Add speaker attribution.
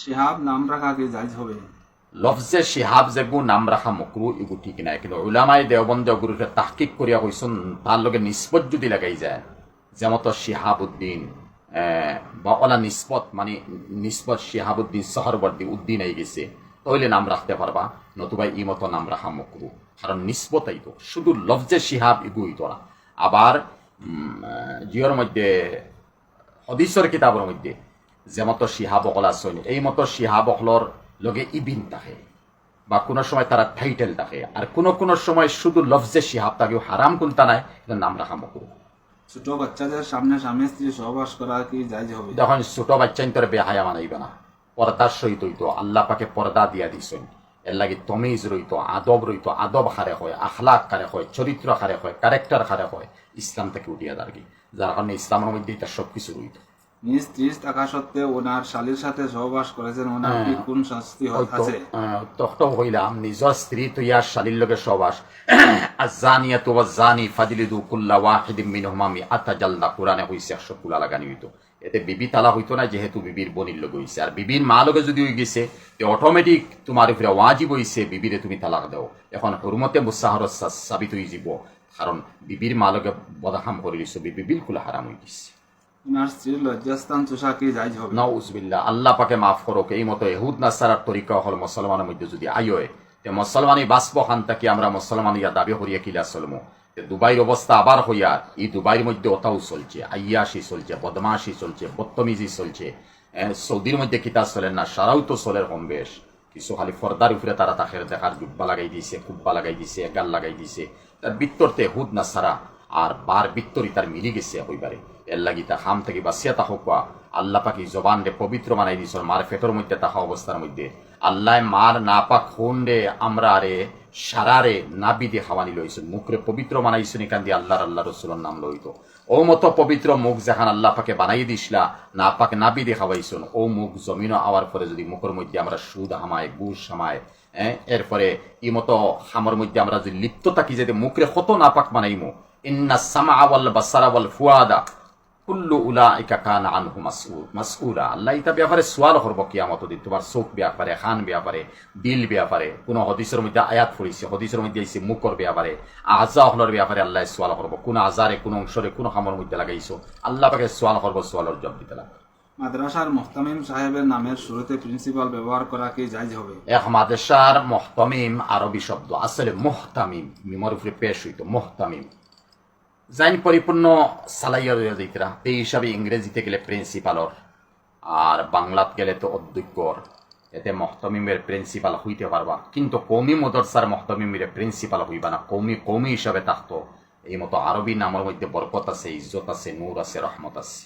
Speaker 1: শিহাব নাম রাখা কি জায়জ হবে।
Speaker 2: লফজে শিহাব যেগু নাম রাখা মকরু এগু ঠিক নাই। কিন্তু উলামাই দেওবন্দে গুরুকে তাহকিক করিয়া কইসুন তার লগে নিষ্পত যদি লাগাই যায় যেমত শিহাবুদ্দিন আহ, বা ওলা নিষ্পত মানে নিষ্পত শিহাবুদ্দিন সহরবর্দী উদ্দিন আই গেছে তাহলে নাম রাখতে পারবা নতুবা ই মতো নাম রাখা মকরু। কারণ নিষ্পতাই তো শুধু লফজে শিহাব এগুই তোরা আবার জিওর মধ্যে হদিসর কিতাবের মধ্যে যে মতো শিহাব অকল আছেন এই মতো অকলর লগে ইবিন থাকে। বা কোনো সময় তারা টাইটেল থাকে। আর কোনো কোনো সময় শুধু লফজে শিহাব তাকেও হারাম কোনটা নাই কিন্তু নাম রাখা মকরু
Speaker 1: ছোট বাচ্চাদের সামনে স্বামী স্ত্রী সহবাস করা কি জায়জ হবে?
Speaker 2: যখন ছোট বাচ্চাইন তোর বেহায়া মানাইবে না। পর্দার সহিত হইতো আল্লাহ পাকে পর্দা দিয়া দিছেন। এর লাগে তমিজ রইত আদব রইত আদব হারে হয় আখলাক কারে হয় চরিত্র হারে হয় ক্যারেক্টার হারে হয় ইসলাম থেকে উঠিয়া দাঁড়ি যার কারণে ইসলামের মধ্যে এটা সব কিছু রইত
Speaker 1: নিজ স্ত্রী থাকা সত্ত্বেও ওনার শালীর সাথে সহবাস করেছেন ওনার কি কোন শাস্তি আছে।
Speaker 2: তখন হইলাম। নিজর স্ত্রী শালীর লগে আজানিয়া তো জানি ফাদিলিদু কুল্লা ওয়াহিদিম মিনহুমা মিআতা জালদা। কোরআনে হইছে একশো কুলা লাগানি হইতো এতে বিবি তালা হইতো না যেহেতু বিবির বনির লগে হইছে। আর বিবির মা লগে যদি হই গেছে তে অটোমেটিক তোমার উপরে ওয়াজিব হইছে বিবিরে তুমি তালাক দাও। এখন হুরমতে মুসাহর সাবিত হয়ে যাব কারণ বিবির মা লগে বদাহাম করে দিছো বিবি বিলকুল হারাম হয়ে গেছে। এই হল যদি তে আমরা ইয়া দাবি মধ্যে চলছে আইয়াসি চলছে সৌদির মধ্যে কিতা চলে না, সারাও তো চলে কম বেশ। কিছু খালি ফর্দার উপরে তারা তাকে দেখার জুব্বা লাগাই দিছে, কুব্বা লাগাই দিছে, গাল লাগাই দিছে। তার বিত্তরতে হুদ না সারা আর বার বিত্তরি তার মিলি গেছে হইবারে। এর খাম থেকে হোক আল্লাহ পাকি জবান রে পবিত্র বানাই দিছ মার ফেটর মধ্যে তাহা অবস্থার মধ্যে। আল্লাহ মার না পাক রে আমরা রে সারা রে নাবি দিয়ে খাওয়ানি লইছেন মুখরে পবিত্র বানাইছেন এখান দিয়ে আল্লাহর আল্লাহ রসুলের নাম লইতো ও মতো পবিত্র মুখ যেখান আল্লাহ পাকে বানাই দিসলা না পাক নাবি দিয়ে খাওয়াইছেন ও মুখ জমিন আওয়ার পরে যদি মুখের মধ্যে আমরা সুদ হামায় গুস হামায় হ্যাঁ এরপরে ই মতো খামর মধ্যে আমরা যদি লিপ্ত থাকি যদি মুখরে কত নাপাক বানাইমু। ইন্না সামা ওয়াল বাসারা ফুয়াদা কুল্লু উলাইকা কানা আনহু মাসউল মাসউলা। আল্লাহ ইতা ব্যাপারে সোয়াল করব কিয়ামত দিন। তোমার চোখ ব্যাপারে খান ব্যাপারে দিল ব্যাপারে কোন হদিসের মধ্যে আয়াত পড়িছে হদিসের মধ্যে আইছে মুখর ব্যাপারে আজা হলর ব্যাপারে আল্লাহ সোয়াল করব। কোন আজারে কোন অংশরে কোন খামর মধ্যে লাগাইছো। আল্লাহ পাকে সোয়াল করব সোয়ালের জবাব দিতে লাগবে।
Speaker 1: মাদ্রাসার মোহতামিম সাহেবের নামের শুরুতে প্রিন্সিপাল ব্যবহার করা কি জায়জ হবে?
Speaker 2: এক মাদেশার মহতামিম আরবি শব্দ। আসলে মোহতামিম মিমর উপরে পেশ হইতো মোহতামিম। জাইন পরিপূর্ণ সালাইয়ার দিতরা এই হিসাবে ইংরেজিতে গেলে প্রিন্সিপালর আর বাংলাত গেলে তো অধ্যক্ষর এতে মহতমিমের প্রিন্সিপাল হইতে পারবা কিন্তু কৌমি মদরসার মহতমিমের প্রিন্সিপাল হইবা না কৌমি কৌমি হিসাবে থাকতো এই মতো আরবি নামের মধ্যে বরকত আছে ইজ্জত আছে নূর আছে রহমত আছে